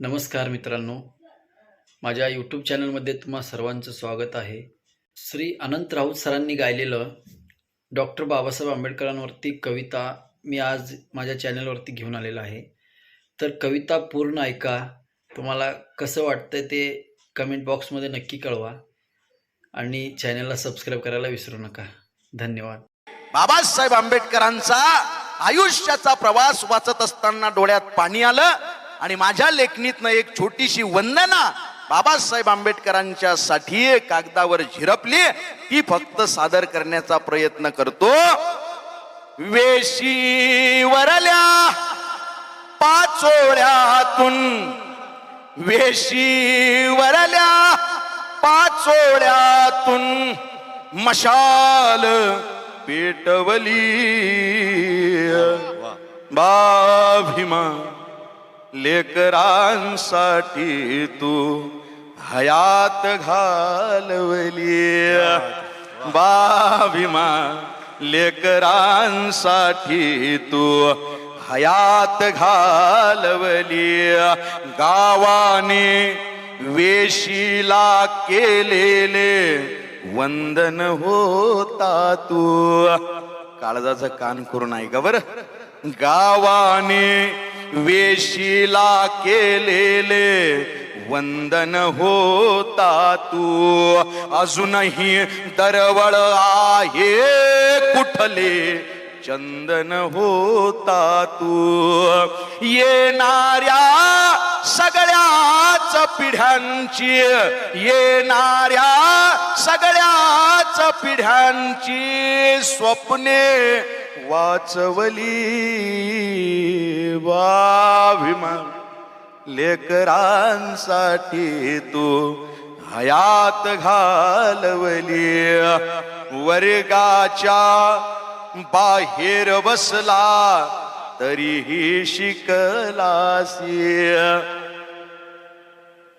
नमस्कार मित्रांनो. माझ्या यूट्यूब चॅनलमध्ये तुम्हा सर्वांचं स्वागत आहे. श्री अनंत राऊत सरांनी गायलेलं डॉक्टर बाबासाहेब आंबेडकरांवरती कविता मी आज माझ्या चॅनलवरती घेऊन आलेला आहे. तर कविता पूर्ण ऐका. तुम्हाला कसं वाटतं ते कमेंट बॉक्समध्ये नक्की कळवा. आणि चॅनलला सबस्क्राईब करायला विसरू नका. धन्यवाद. बाबासाहेब आंबेडकरांचा आयुष्याचा प्रवास वाचत असताना डोळ्यात पाणी आलं. आणि माझ्या लेखणीतनं एक छोटीशी वंदना बाबासाहेब आंबेडकरांच्या साठी कागदावर झिरपली. ती फक्त सादर करण्याचा प्रयत्न करतो. वेशी वरल्या पाचोळ्यातून. वेशी वरल्या पाचोळ्यातून मशाल पेटवली. बाभिमा लेकरांसाठी तू हयात घालवली. बाभिमा लेकरांसाठी तू हयात घालवली. गावाने वेशीला केलेले वंदन होता तू. काळजाचं कान करून ऐका बर. गावाने वेशीला केलेले वंदन होता तू. अजूनही दरवळ आहे कुठले चंदन होता तू. येणाऱ्या सगळ्याच पिढ्यांची येणाऱ्या सगळ्याच पिढ्यांची स्वप्ने वाचवली वाभिमान लेकरांसाठी तू हयात घालवली. वर्गाच्या बाहेर बसला तरीही शिकलासी.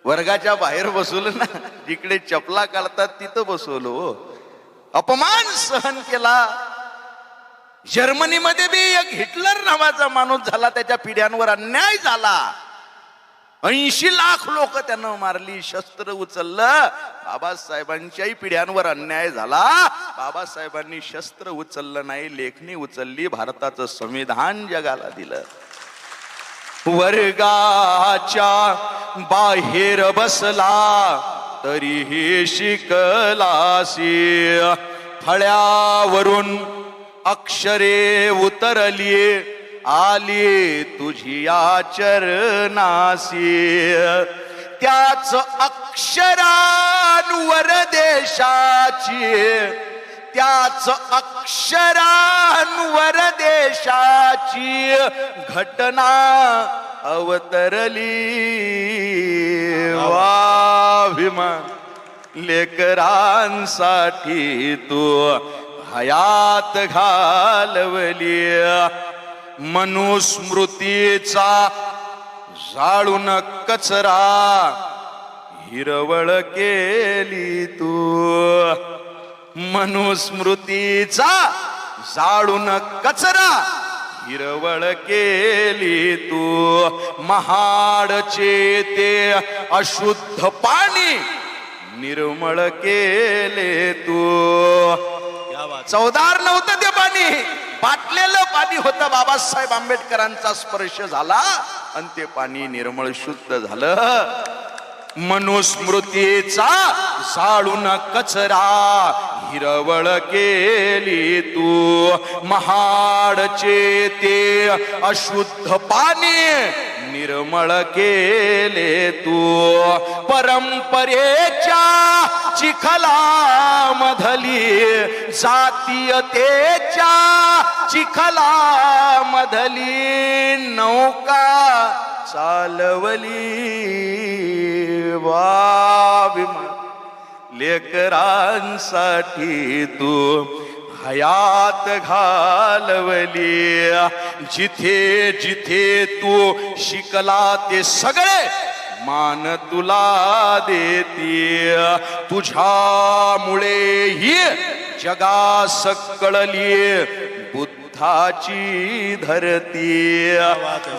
वर्गाच्या बाहेर बसवलं ना जिकडे चपला काढतात तिथं बसवलो हो. अपमान सहन केला जर्मनीमध्ये बी एक हिटलर नावाचा माणूस झाला त्याच्या पिढ्यांवर अन्याय झाला. ऐंशी लाख लोक त्यानं मारली शस्त्र उचललं. बाबासाहेबांच्याही पिढ्यांवर अन्याय झाला. बाबासाहेबांनी शस्त्र उचललं नाही लेखणी उचलली भारताचं संविधान जगाला दिलं. वर्गाच्या बाहेर बसला तरीही शिकलासी फळ्यावरून अक्षरे उतरली आली तुझी आचरणासी. त्याच अक्षरांवर देशाची त्याच अक्षरांवर देशाची घटना अवतरली. वाभिमा लेकरांसाठी तू हयात घालवली. मनुस्मृतीचा जाळून कचरा हिरवळ केली तू. मनुस्मृतीचा जाळून कचरा हिरवळ केली तू. महाडचे ते अशुद्ध पाणी निर्मळ केले तू. चौदार नव्हतं ते पाणी. बाटलेलं पाणी होतं. बाबासाहेब आंबेडकरांचा स्पर्श झाला आणि ते पाणी निर्मळ शुद्ध झालं. मनुस्मृतीचा जाळून कचरा हिरवळ केली तू. महाडचे ते अशुद्ध पाणी निर्मळ केले तू. परंपरेच्या चिखला मधली जातीयतेच्या चिखला मधली नौका चालवली वाविमा लेकरांसाठी तू हयात घालवली जिथे जिथे तू शिकला ते सगळे मान तुला देते. तुझ्यामुळे ही जगा सकळली बुद्ध बुद्धाची धरती.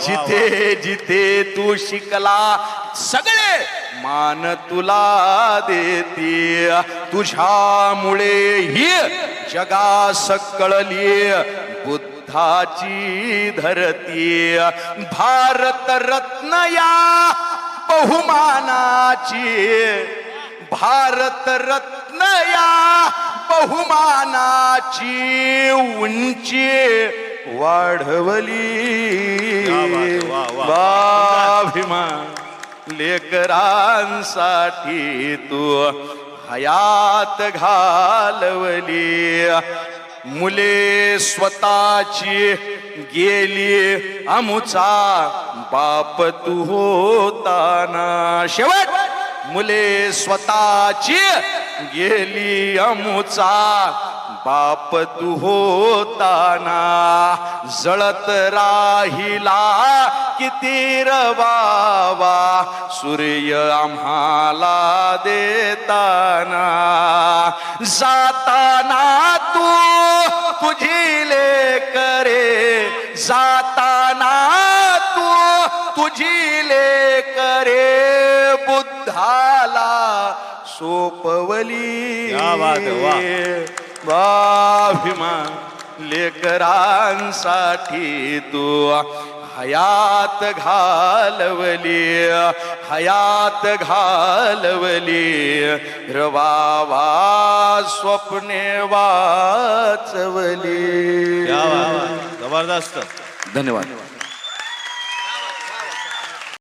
जिथे जिथे तू शिकला सगळे मान तुला देते. तुझ्यामुळे ही जगा सकळली बुद्धाची धरती. भारत रत्न या बहुमानाची. भारत रत्न या बहुमानाची उंची वाढवली. बाभिमान लेकरांसाठी तू हयात घालवली. मुले स्वतःची गेली अमुचा बाप तू होताना. शेवट मुले स्वतःची गेली अमुचा बाप तू होताना जळत राहिला किती रवावा सूर्य आम्हाला देताना. जाताना तू तुझी करे जाताना तू तुझी सोपवली. क्या बात वाह. स्वाभिमान लेकरांसाठी तू हयात घालवली हयात घालवली. रवावा स्वप्ने वाचवली. क्या वा वा. जबरदस्त. धन्यवाद.